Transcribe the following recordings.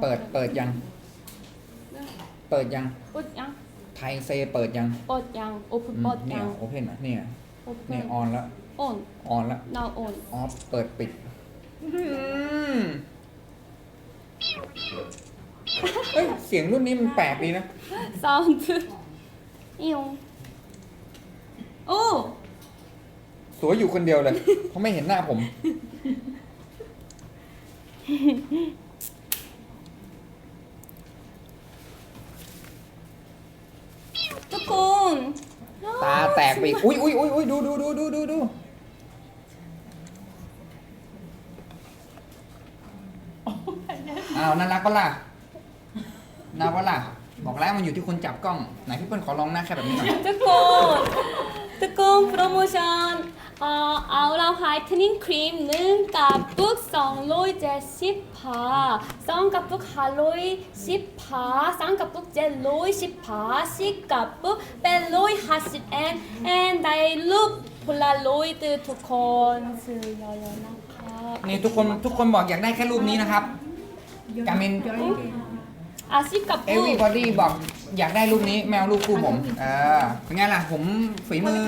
เปิดเปิดยัง เปิดยัง เปิดยังไทยเซเปิดยังเปิดยังโอเพนเปิดเนี่ยงโอเพนเนี่ยโอเพเนี่ยนออนแล้วออนออนแล้ว now on off เปิดปิดเฮ้ยเสียงรุ่นนี้มันแปลกดีนะ ซาวด์อิวโอ้สวยอยู่คนเดียวเลยเขาไม่เห็นหน้าผม แตกไปอีกอุ้ยอุ้ยอุ้ยอุ้ยดูดูดูดูดูดูอ้าวน่ารักปะล่ะน่ารักปะล่ะบอกแล้วมันอยู่ที่คนจับกล้องไหนพี่เปิ้ลขอลองหน้าแค่แบบนี้หน่อย เอ่เอาเราไฮเทนนิ่งครีมหนึ่งกับปุ๊กสองร้อยเจ็ดสิบผาสองกับปุ๊กห้าร้อยสิบผาสามกับปุ๊กเจ็ดร้อยสิบผาสี่กับปุ๊กแปดร้อยห้าสิบเอ็นเอ็นได้รูปพลาร้อยตือทุกคนสื่อเยอะๆนะครับนี่ทุกคนทุกคนบอกอยากได้แค่รูปนี้นะครับกามิน อาสิบกระลลี่บอดี้บอกอยากได้รูปนี้แมวรูปคู่ผมอ่าเป็นไงล่ะผมฝีมือ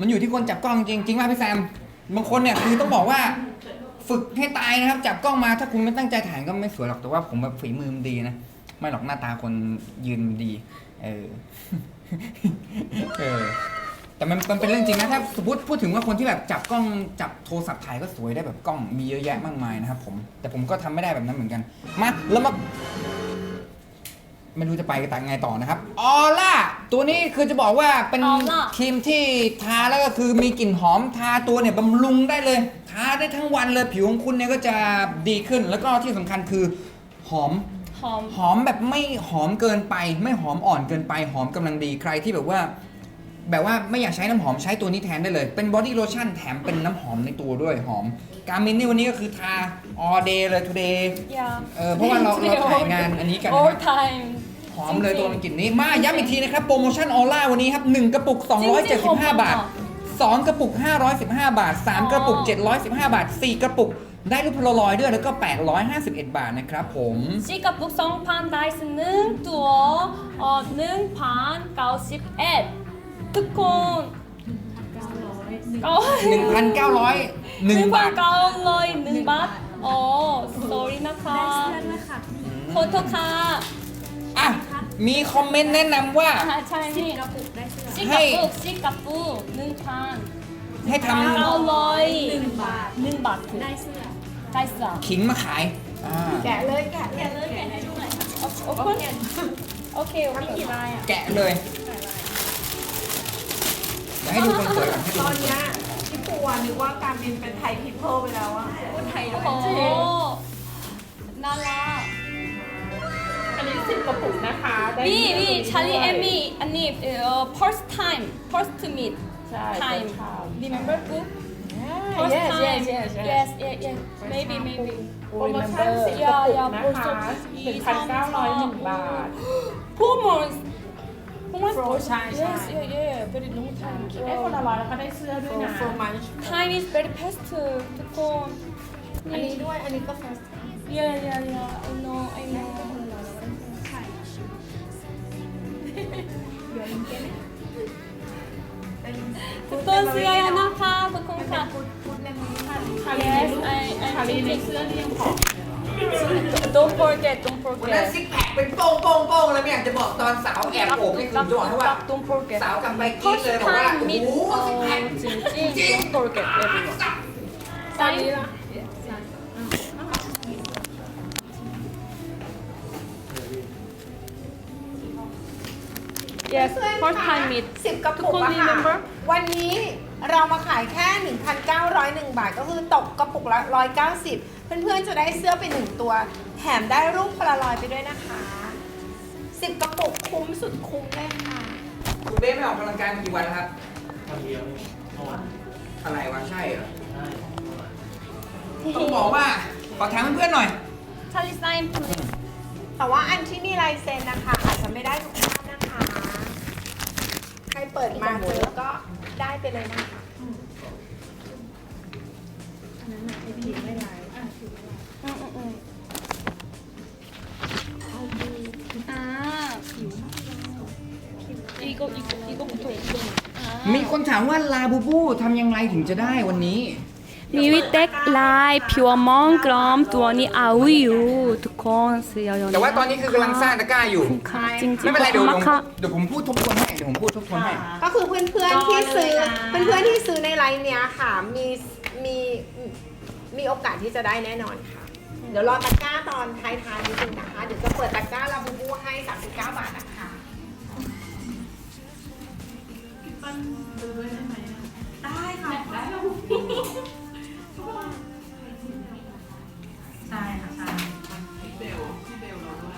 มันอยู่ที่คนจับกล้องจริงจริงป่ะพี่แซมบางคนเนี่ยคือต้องบอกว่าฝึกให้ตายนะครับ จับกล้องมาถ้าคุณไม่ตั้งใจถ่ายก็ไม่สวยหรอกแต่ว่าผมแบบฝีมือมันดีนะไม่หรอกหน้าตาคนยืนดี เออเออแต่มันมันเป็นเรื่องจริงนะถ้าสมมติพูดถึงว่าคนที่แบบจับกล้องจับโทรศัพท์ถ่ายก็สวยได้แบบกล้องมีเยอะแยะมากมายนะครับผมแต่ผมก็ทำไม่ได้แบบนั้นเหมือนกัน มาแล้วมา ไม่รู้จะไปกันไงต่อนะครับ ออล่า ตัวนี้คือจะบอกว่าเป็นออล่า ครีมที่ทาแล้วก็คือมีกลิ่นหอมทาตัวเนี่ยบำรุงได้เลย ทาได้ทั้งวันเลยผิวของคุณเนี่ยก็จะดีขึ้น แล้วก็ที่สำคัญคือหอม험หอมแบบไม่หอมเกินไป ไม่หอมอ่อนเกินไปหอมกำลังดีใครที่แบบว่า แบบว่าไม่อยากใช้น้ำหอมใช้ตัวนี้แทนได้เลย เป็นบอดี้โลชั่นแถมเป็นน้ำหอมในตัวด้วยหอม การมินนี่วันนี้ก็คือทา all day เลย today 야เออเพราะว่าเราเราถ่ายงานอันนี้กันนะ all time หอมเลยตัวมันกลิ่นนี้ มาย้ำอีกทีนะครับ โปรโมชั่นออร่าวันนี้ครับ 1 กระปุก 275 บาท 2 กระปุก 515 บาท 3 กระปุก 715 บาท 4 กระปุกได้รูปโพลารอยด้วยแล้วก็ 851 บาทนะครับผมซีกระปุกสองพันได้สหนึ่งตัวออหนึ่งพันเก้าสิบเอ็ดทุกคนเก้า1,900 1บาท เก้าร้อยหนึ่งบาทอ๋อ sorry นะคะได้ค้อด้วค่ะ ขอค่ะ มีคอมเมนต์แนะนำว่าใช่นี่กระปุกได้เสื้อซิกให้กะปุกซิกกระปุกหนึ่งพันให้ทำเก้าร้อยหนึ่งบาทหนึ่งบาทถูกได้เสื้อได้เสื้อขิงมาขายแกะเลยแกะแกะเลยแกะให้ดูหน่อยโอเคโอเคโกี่ลายอะแกะเลยเดี๋ยวให้ดูคนสวยก่ดตอนนี้พี่ปูนึกว่าการบินเป็นไทยพิพเพิลไปแล้วอะพูดไทยด้วยโอ้น่ารัก สิบกระปุกนะคะ ได้นี่นี่ชาลีเอมี่อันนี้เอ่อ first time first to meet time remember book first time yes yes yes yes maybe maybe โปรโมชั่นสิบกระปุกนะคะ1,901บาท ผู้มอนผู้มอน Pro ใช่ใช่ yes yeah yeah very long time ได้คนละร้อยแล้วก็ได้เสื้อด้วยนะ for my time is very fast to to go อันนี้ด้วย อันนี้ก็ fast yeah yeah yeah I know I know ทุกคนเสื้อนะคะทุกคนค่ะ Yes I I think it's ต้อง forget don't วันนั้นซิกแพคเป็นโป้งโป้งโป้งแล้วไม่อยากจะบอกตอนสาวแอบโอบนี่คือจะบอกว่า don't forget สาวกลับไปกินเลยบอกว่า โอ้โห จริงจริง don't forget everyone ตอนนี้ละ yes first time meet สิบกระทุกปุกคนอะค่ะ remember วันนี้เรามาขายแค่ 1,901 บาทก็คือตกกระปุกละ 190 เพื่อนๆ จะได้เสื้อไปหนึ่งตัว แถมได้รูปพลารอยด์ไปด้วยนะคะ 10 กระปุกคุ้มสุดคุ้มเลยค่ะ คุณเบ้ไม่ออกกำลังกายมากี่วันแล้วครับวันเดียวเมื่อวานอะไรวะใช่เหรอใช่เมื่อวานต้องบอกว่าขอถามเพื่อนๆหน่อย Charlie sign please แต่ว่าอันที่มีลายเซ็นนะคะ อาจจะไม่ได้ทุกท่านนะ ครเปิดมาเจอก็ได้ไปเลยนะคะอันนั้นไอพีไม่ไลฟ์อะคืออืมอืมอ่าผิวอีโกอีโกอีโกถูกถูมีคนถามว่าลาบูบูทำยังไงถึงจะได้วันนี้ มีวิเทคไลน์ผิวมองกรอมตัวนี้เอาอยู่ทุกคนเสียแต่ว่าตอนนี้คือกำลังสร้างตะกร้าอยู่ไม่เป็นไรเดี๋ยวผมเดี๋ยวผมพูดทบทวนให้ ยวผมพูดทบทวนให้ ก็คือเพื่อนๆที่ซื้อเพื่อนๆที่ซื้อในไลน์เนี้ยค่ะมีมีมีโอกาสที่จะได้แน่นอนค่ะ เดี๋ยวรอตะกร้าตอนท้ายๆนิดนึงนะคะ เดี๋ยวจะเปิดตะกร้าลาบูบูให้ 39 บาทนะคะได้ค่ะได้แล้วใช่ค่ะใช่พี่เบลพี่เบลเราด้วย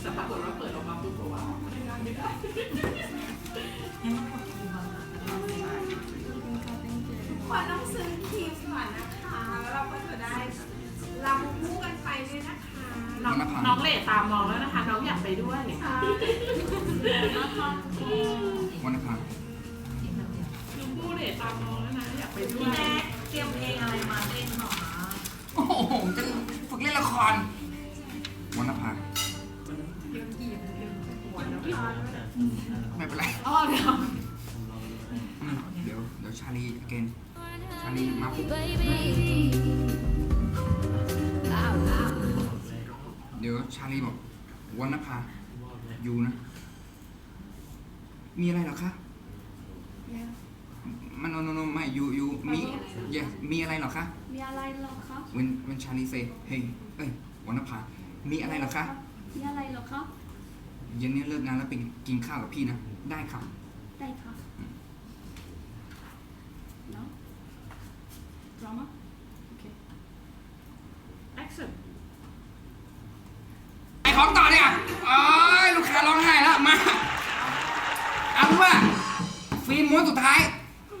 แต่ปรากฏว่าเปิดออกมาปุ๊บบอกว่าไม่ได้ไม่ได้ น้องน้องเหล่ตามมองแล้วนะคะ น้องอยากไปด้วยวันนภาพี่แม่เตรียมเพลงอะไรมาเต้นหรอโอ้โหผมจะฝึกเล่นละครวันนภาไม่เป็นไรอ๋อเดี๋ยวอืมเดี๋ยวเดี๋ยวชาลีเกนชาลีมาปุ๊บ เดี๋ยวชาลีบอกวันนภาอยู่นะ มีอะไรหรอคะมันโนโนไม่อยู่อยู่มี yes มีอะไรหรอคะ มีอะไรหรอคะเบ when when Charlie say เอ้ยวันนภา มีอะไรหรอคะ มีอะไรหรอคะเย็นนี้เลิกงานแล้วไปกินข้าวกับพี่นะ ได้ครับ ได้ครับเนาะ drama okay action เอาเป็นว่าฟิล์มม้วนสุดท้าย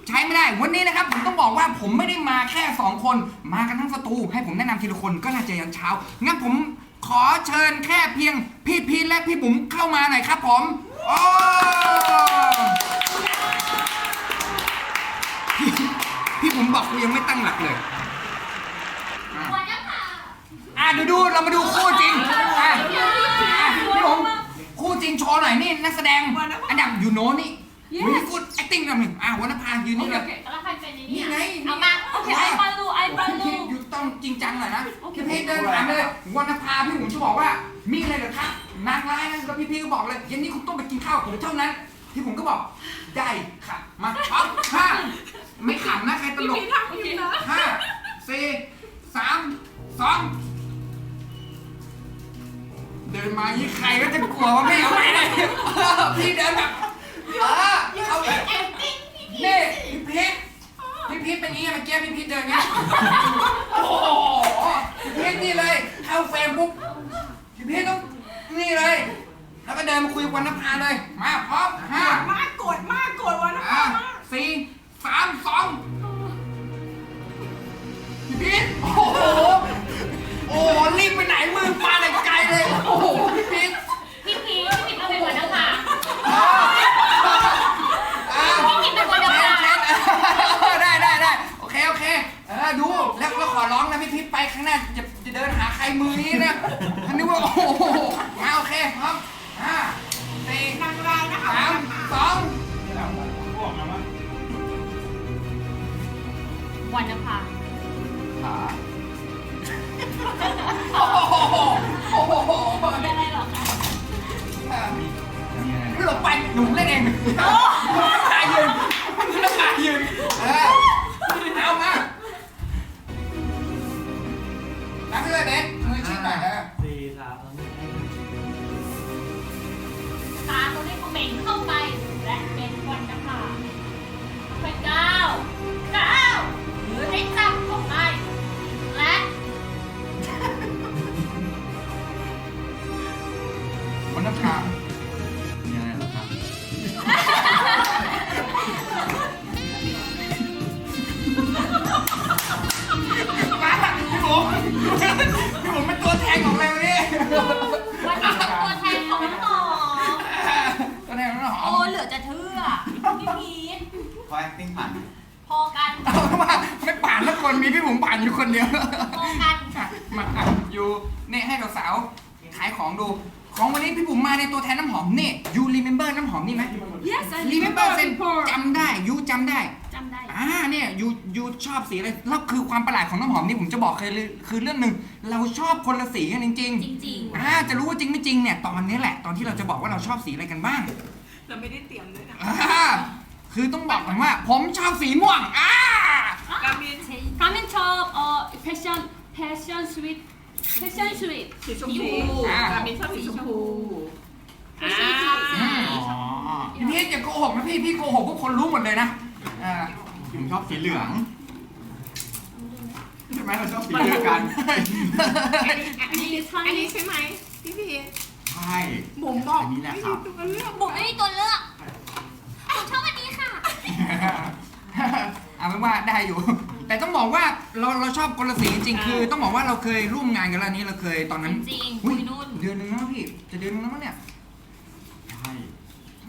ใช้ไม่ได้ วันนี้นะครับ ผมต้องบอกว่าผมไม่ได้มาแค่ 2 คน มากันทั้งสตู ให้ผมแนะนำทีละคนก็น่าจะยันเช้า งั้นผมขอเชิญแค่เพียงพี่พีทและพี่บุ๋มเข้ามาหน่อยครับผมโอ้พี่พี่บุ๋มบอกกูยังไม่ตั้งหลักเลย อะอะเดี๋ยวดูเรามาดูคู่จริงอะอะพี่บุ๋มคู่จริงโช ว์หน่อยนี่นักแสดงอันดับยูโนนี่มีกูด acting กันหนึ่งอะวันนภายืนนี่เลยนี่ไง เอามาโอเคไอ้ปลาลูไอ้ปลาลูพี่อยู่ต้องจริงจังหน่อยนะพี่พีทเดินผ่านไปเลยวันนภาพี่ผมจะบอกว่ามีอะไรเหรอครับนางร้ายนะแล้วพี่พีทก็บอกเลยเย็นนี้คุณต้องไปกินข้าวกับผมเท่านั้นพี่ผมก็บอกได้ค่ะ มาปั๊บห้าไม่ขำนะใครตลกห้าสี่สามสอง เดินมายี่ใครก็จะกลัวว่าไม่เอาไปเลยเออพี่เดินแบบเออเอาเลยนี่พี่พีทพี่พีทเป็นงี้เมื่อกี้พี่พีทเดินเงี้ยโอ้โหพี่พีทนี่เลยเข้าเฟรมปุ๊บพี่พีทต้องนี่เลย แล้วก็เดินมาคุยกับวันนภาเลย มาพร้อมห้า มากกดมากกดวันนะอะสี่สามสองพี่พีทโอ้โห โอ้โหรีบไปไหนมือปลาแต่ไกล เลยโอ้โห ไม่หลบไปหนุ่มเล่นเองตายยืนตายยืนเออเอามาตั้งไปเลยเด็กมือชิดหน่อยเออ วันนักข่าวมีอะไรเหรอครับ มาพี่บุ๋มพี่บุ๋มเป็นตัวแทนของอะไรวะเนี่ยวันนี้เป็นตัวแทนของน้องหอมตัวแทนของน้องหอโอ้มเหลือจะเชื่อพี่พีทคอย acting ผ่านพอกัน เอาว่าไม่ผ่านแล้วคนมีพี่บุ๋มผ่านอยู่คนเดียว พอกันอะมาอะอยู่เนี่ยให้สาวๆขายของดู ของวันนี้พี่บุ๋มมาในตัวแทนน้ำหอมนี่ you remember น้ำหอมนี่ไหม Yes I remember Singapore จำได้ you จำได้ จำได้ อ่าเนี่ย you you ชอบสีอะไรแล้วคือความประหลาดของน้ำหอมนี่ผมจะบอกเคยเลคือเรื่องหนึ่งเราชอบคนละสีกันจริงจริงๆอ่าจะรู้ว่าจริงไม่จริงเนี่ยตอนนี้แหละ ตอนที่เราจะบอกว่าเราชอบสีอะไรกันบ้างเราไม่ได้เตรียมเลยนะอ่าคือต้องบอกก่อนว่า ผมชอบสีม่วงอ่า กามิน ๆ Comment shop or passion passion sweet แฟชั่นสวีทสีชมพูอ่าเป็นชอบสีชมพูอ่าพี่อย่าโกหกนะพี่พี่โกหกพวกคนรู้หมดเลยนะผมชอบสีเหลืองใช่ไหมเราชอบสีเหลืองกันอันนี้ใช่ไหมพี่พีใช่ผมบอกอันนี้แหละครับผมไม่ตัวเลือกผมชอบอันนี้ค่ะเอาไม่ว่าได้อยู่ แต่ต้องบอกว่าเราเราชอบคนละสีจริงๆคือ ต้องบอกว่าเราเคยร่วมงานกันแล้วอันนี้เราเคยตอนนั้นจริงๆอุ๊ยคุยนู่น เดือนหนึงแล้วพี่จะเดือนหนึงแล้วมั้งเนี่ยใช่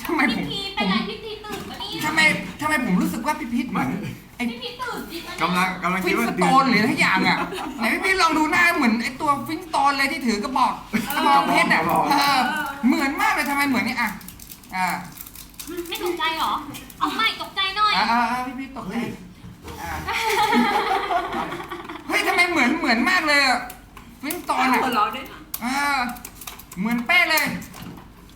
ทำไมพี่ผมพีผเป็นมไรพี่พีตื่นปะเนี่ยทำไมทำไมผมรู้สึกว่าพี่พีทเหมือนไอ้พี่พีตื่นจริงปะเนี่ยกำลังกำลังฟิคิดนว่าสเดืโตอนหรืออะไรทุกอย่างอะไหนพี่พีทลองดูหน้าเหมือนไอ้ตัวฟินสโตนเลยที่ถือกระบอกกระบอกเพชรอะเออเหมือนมากเลยทำไมเหมือนเนี่ยอะอ่าไม่ตกใจเหรอ เอาใหม่ตกใจหน่อย อ่าอ่าอ่าพี่พีทตกใจอ่า เฮ้ยทำไมเหมือนเหมือนมากเลยอะฟินสโตนอะหัวเราะด้วยนะอ่าเหมือนเป๊ะเลย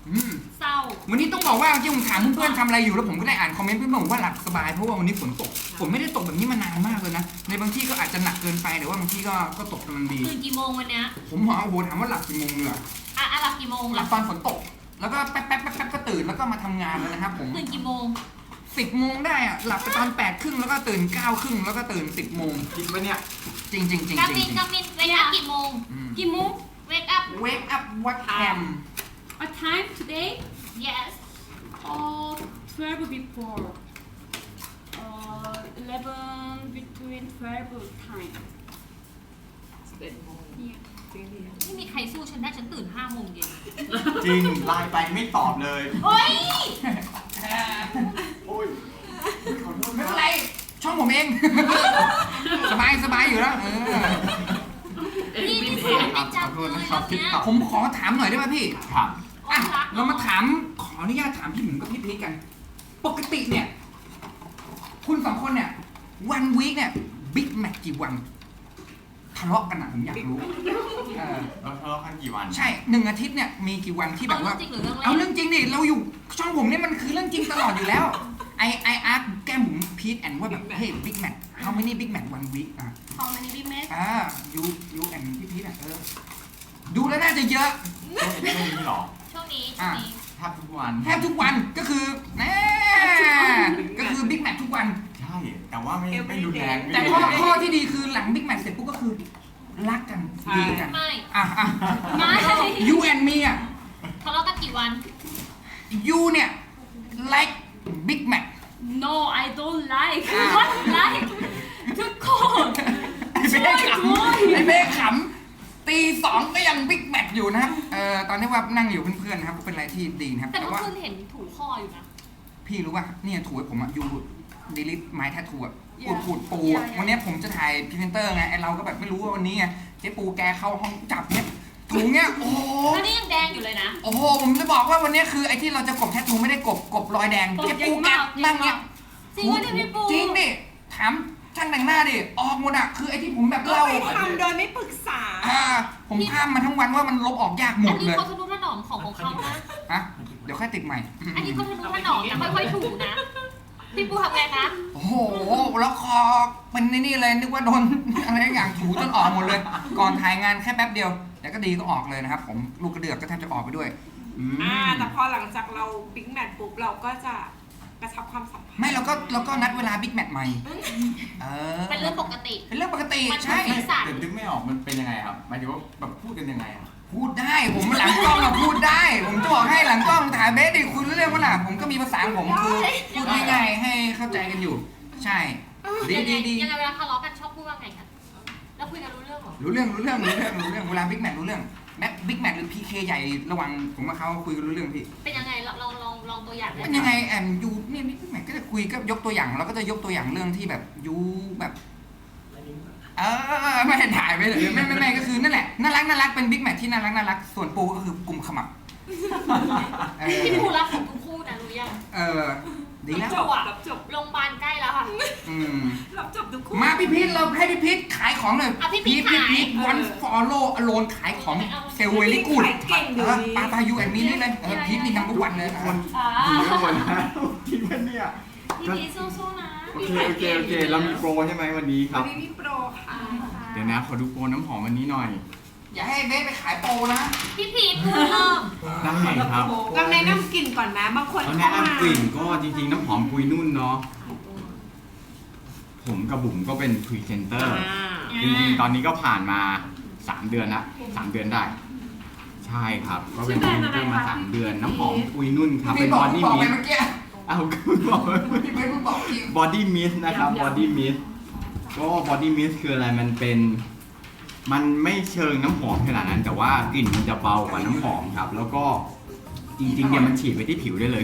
อืม เศร้า วันนี้ต้องบอกว่าที่ผมถามเพื่อนๆทำอะไรอยู่แล้วผมก็ได้อ่านคอมเมนต์เพื่อนๆบอกว่าหลับสบายเพราะว่าวันนี้ฝนตกฝนไม่ได้ตกแบบนี้มานานมากเลยนะ ในบางที่ก็อาจจะหนักเกินไปแต่ว่าบางที่ก็ก็ตกกำลังดี ตื่นกี่โมงวันเนี้ยผมหมอโอ้โหถามว่าหลับกี่โมงเนี่ยอะอะหลับกี่โมงหลัล่ะบตอนฝนตก แล้วก็แป๊บแป๊บแป๊บแป๊บก็ตื่นแล้วก็มาทำงานเลยนะครับผม ตื่นกี่โมง สิบโมงได้อะหลับไปตอนแปดครึ่งแล้วก็ตื่นเก้าครึ่งแล้วก็ตื่นสิบโมงคิดว่าเนี่ย จริงจริงจริงกาจริมินงกามินเวกอัพกี่โมง กี่โมง wake up wake up what time a time today yes uh 12 before uh 11 between 12 time สิบเอ็ดโมงเนี่ยจริงดิไม่มีใครสู้ฉันได้ฉันตื่น5โมงเย็นจริงไลน์ไปไม่ตอบเลย เฮ้ยโอ้ยขอโทษ ไม่คเป็รับนไร ช่องผมเอง สบายสบายอยู่แล้วเออเอ็พี่บินี่นสเออนงไม่จับเลยรอบเนี้ยผมขอถามหน่อยได้ไหมพี่ครับอะรักเรามาถามขออนุญาตถามพี่หมิงกับพี่พีชกัน ปกติเนี่ย คุณสองคนเนี่ยวันวีคเนี่ยบิ๊กแมทกี่วันทะเลาะกันอะผมอยากรู้เออเราทะเลาะกันกี่วันใช่หนึ่งอาทิตย์เนี่ยมีกี่วันที่แบเอาบเรื่อว่างจริงหรือเรื่องเอาเล่นเรื่องจริงดิเราอยู่ช่องผมเนี่ยมันคือเรื่องจริงตลอดอยู่แล้ว ไอไออาร์ตแก้มบุ๋มพีทแอนว่าแบบเฮ้ยบิ๊กแมท how many big match one week อะพอมันนี่พี่เมสอ่ายูยูแอนพี่พีทอะเออดูแล้วน่าจะเยอะ ช่วงช่วงนี้เหรอช่วงนี้ช่วงนี้แทบทุกวันแทบทุกวันก็คือแน่ก็คือบิ๊กแมททุกวัน ใช่ แต่ว่าไม่ไม่รุนแรงไม่แต่รุข้อนแรงข้อที่ดีคือหลังบิ๊กแมทเสร็จปุ๊บก็คือ รักกันดีกันไม่อะอะไม่ยูแอนมีอะทะเลาะกันกี่วันยูเนี่ย like big mac No I don't like อ่า what like ทุกคนไอ้เบ้ขำไอ้เบ้ขำตีสองก็ยังบิ๊กแมทอยู่นะครับเอ่อตอนนี้ว่านั่งอยู่เพื่อนๆนะครับเป็นอะไรที่ดีนะครับ แต่แต่เมื่อว่าคืนเห็นถูข้ออยู่นะ พี่รู้ป่ะเนี่ยถูให้ผมอะยูดีลิทไม้แททูอะขูด Yeah. ขูดปูอะ Yeah, yeah. วันเนี้ยผมจะถ่ายพรีเซนเตอร์ไงไอเราก็แบบไม่รู้ว่าวันนี้ไงเจ๊ปูแกเข้าห้องจับเนี่ย ถูเนี้ยโอ้โหแล้วนี่ยังแดงอยู่เลยนะ โอ้โหผมจะบอกว่าวันนี้คือไอ้ที่เราจะกบแททูไม่ได้กบกบรอยแดงกบเจ๊ปูจริงแกมากนั่งเนี้ยจริงว่าเนี่ยพี่ปูจริงดิถามช่างแต่งหน้าดิออกหมดอะคือไอ้ที่ผมแบบก็เล่าไปทำโดยไม่ปรึกษาอ่าผมข้ามมาทั้งวันว่ามันลบออกยากหมอัดนนี้เลยเขาทะนุถนอมของของเขานะ ฮะเดี๋ยวค่อยติดใหม่ อันนี้เขาทะนุถนอมนะค่อยๆถูนะ พี่ปูทำไงคะ โอ้โหแล้วคอเป็นในนี่เลยนึกว่าโดน อะไรอย่างถูจนออกหมดเลย ก่อนถ่ายงานแค่แป๊บเดียวแต่ก็ดีก็ออกเลยนะครับ ผมลูกกระเดือกก็แทบจะออกไปด้วยอืมอ่าแต่พอหลังจากเราบิ๊กแมทปุ๊บเราก็จะกระชับความสัมพันธ์ไม่เราก็เราก็นัดเวลาบิ๊กแมทใหม่ เออ เป็นเรื่องปกติ เป็นเรื่องปกติมันใช่ ไม่ สัตว์ แต่นึกไม่ออกมันเป็นยังไงครับหมายถึงว่าแบบพูดกันยังไงอะ พูดได้ผมหลังกล้องอะพูดได้ ผมจะบอกให้หลังกล้องถ่ายเบสดิคุย เรื่องว่าน่ะผมก็มีภาษาของผมคือพูดง่ายๆให้เข้าใจกันอยู่ ใช่ ดียังไงดีดียังไงเวลาทะเลาะกันชอบพูดว่าไงกันแล้วคุยกันรู้เรื่องเหรอรู้เรื่องรู้เรื่องรู้เรื่องรู้เรื่องเวลาบิ๊กแมทรู้เรื่องแม็กบิ๊กแมทหรือพีเคใหญ่ระหวังผมกับเขาคุยกันรู้เรื่องพี่เป็นยังไงลองลองลองลองตัวอย่างได้เป็นยังไงแอมยูเนี่ยบิ๊กแมทก็จะคุยก็ยกตัวอย่างเราก็จะยกตัวอย่างเรื่องที่แบบยูแบบเออไม่ถ่ายไปเลยไม่ไม่ไม่ก็คือนั่นแหละน่ารักน่ารักเป็นบิ๊กแมทที่น่ารักน่ารักส่วนปูก็คือกลุ่มขมับเออพี่ภูรักผมทุกคู่นะรู้ ยังเออ ดีแล้ว จบอะโรงพยาบาลใกล้แล้วค่ะอืม รับจบทุกคู่ มาพี่พีทเราให้พี่พีทขายของหน่อยอะพี่พีทพีทขายพีทวันฟอลโล่อโลนขายของเซลเวลี่กูดขายเก่งดีเออปาปายูแอนมีนี่เลยเออพีทนี่นัมเบอร์วันเลยคเออนอ่าดูแล้วหมดนะจริงปะเนี่ย พี่พีชสู้ๆนะโอเคโอเคโอเค เรามีโปรใช่ไหมวันนี้ควัรันบ นี้มีโปรค่ะ เดี๋ยวนะ ขอดูโปรน้ำหอมวันนี้หน่อย อย่าให้เบสไปขายโปรนะพี่พีชพูดเริ่มได้ครับเราแนะนำกลิ่นก่อนนะบางคนเอาเข้าแนะมานำกลิ่นก็จริงๆ น้ำหอมปุยนุ่นเนาะผมกับบุ๋มก็เป็นพรีเซนเตอร์จริงๆ ตอนนี้ก็ผ่านมา 3 เดือนละ3เดือนได้ ใช่ครับ ก็เป็นพรีเซนเตอร์มา3เดือน น้ำหอมปุยนุ่นครับพี่เป็นบบออกดี้บอกมิไปสเมื่อกี้เอาคุณบอกว่าพี่เบสเพิ่งบอกจริง บอดี้มิสนะครับบอดี้มิสก็บอดี้มิสคืออะไรมันเป็น มันไม่เชิงน้ำหอมขนาดนั้น แต่ว่ากลิ่นมันจะเบากว่าน้ำหอมครับ แล้วก็จริงๆเนี่ยมันฉีดไปที่ผิวได้เลย